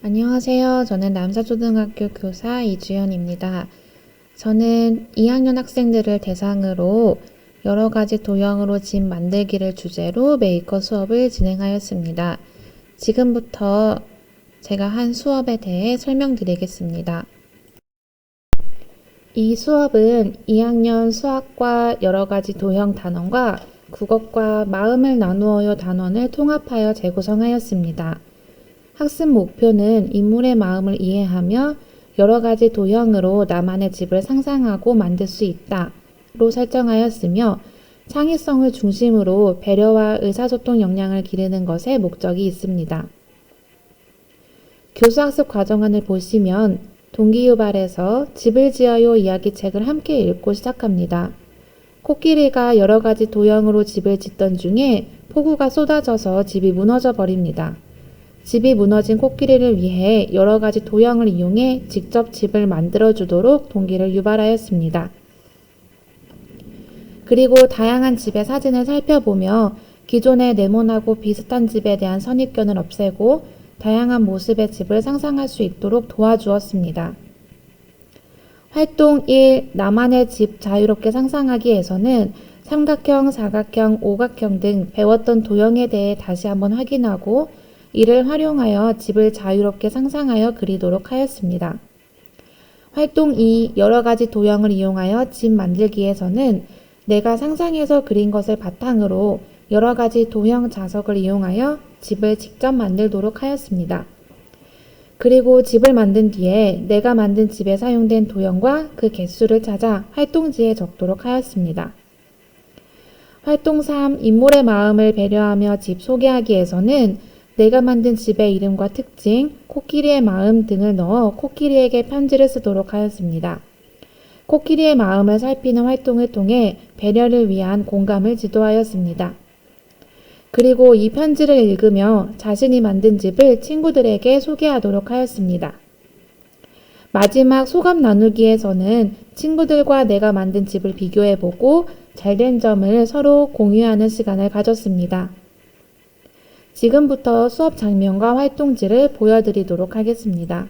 안녕하세요. 저는 남사초등학교 교사 이주연입니다. 저는 2학년 학생들을 대상으로 여러 가지 도형으로 집 만들기를 주제로 메이커 수업을 진행하였습니다. 지금부터 제가 한 수업에 대해 설명드리겠습니다. 이 수업은 2학년 수학과 여러 가지 도형 단원과 국어과 마음을 나누어요 단원을 통합하여 재구성하였습니다. 학습 목표는 인물의 마음을 이해하며 여러 가지 도형으로 나만의 집을 상상하고 만들 수 있다로 설정하였으며 창의성을 중심으로 배려와 의사소통 역량을 기르는 것에 목적이 있습니다. 교수학습 과정안을 보시면 동기유발에서 집을 지어요 이야기책을 함께 읽고 시작합니다. 코끼리가 여러 가지 도형으로 집을 짓던 중에 폭우가 쏟아져서 집이 무너져 버립니다. 집이 무너진 코끼리를 위해 여러 가지 도형을 이용해 직접 집을 만들어 주도록 동기를 유발하였습니다. 그리고 다양한 집의 사진을 살펴보며 기존의 네모나고 비슷한 집에 대한 선입견을 없애고 다양한 모습의 집을 상상할 수 있도록 도와주었습니다. 활동 1. 나만의 집 자유롭게 상상하기에서는 삼각형, 사각형, 오각형 등 배웠던 도형에 대해 다시 한번 확인하고 이를 활용하여 집을 자유롭게 상상하여 그리도록 하였습니다. 활동 2. 여러 가지 도형을 이용하여 집 만들기에서는 내가 상상해서 그린 것을 바탕으로 여러 가지 도형 자석을 이용하여 집을 직접 만들도록 하였습니다. 그리고 집을 만든 뒤에 내가 만든 집에 사용된 도형과 그 개수를 찾아 활동지에 적도록 하였습니다. 활동 3. 인물의 마음을 배려하며 집 소개하기에서는 내가 만든 집의 이름과 특징, 코끼리의 마음 등을 넣어 코끼리에게 편지를 쓰도록 하였습니다. 코끼리의 마음을 살피는 활동을 통해 배려를 위한 공감을 지도하였습니다. 그리고 이 편지를 읽으며 자신이 만든 집을 친구들에게 소개하도록 하였습니다. 마지막 소감 나누기에서는 친구들과 내가 만든 집을 비교해보고 잘된 점을 서로 공유하는 시간을 가졌습니다. 지금부터 수업 장면과 활동지를 보여드리도록 하겠습니다.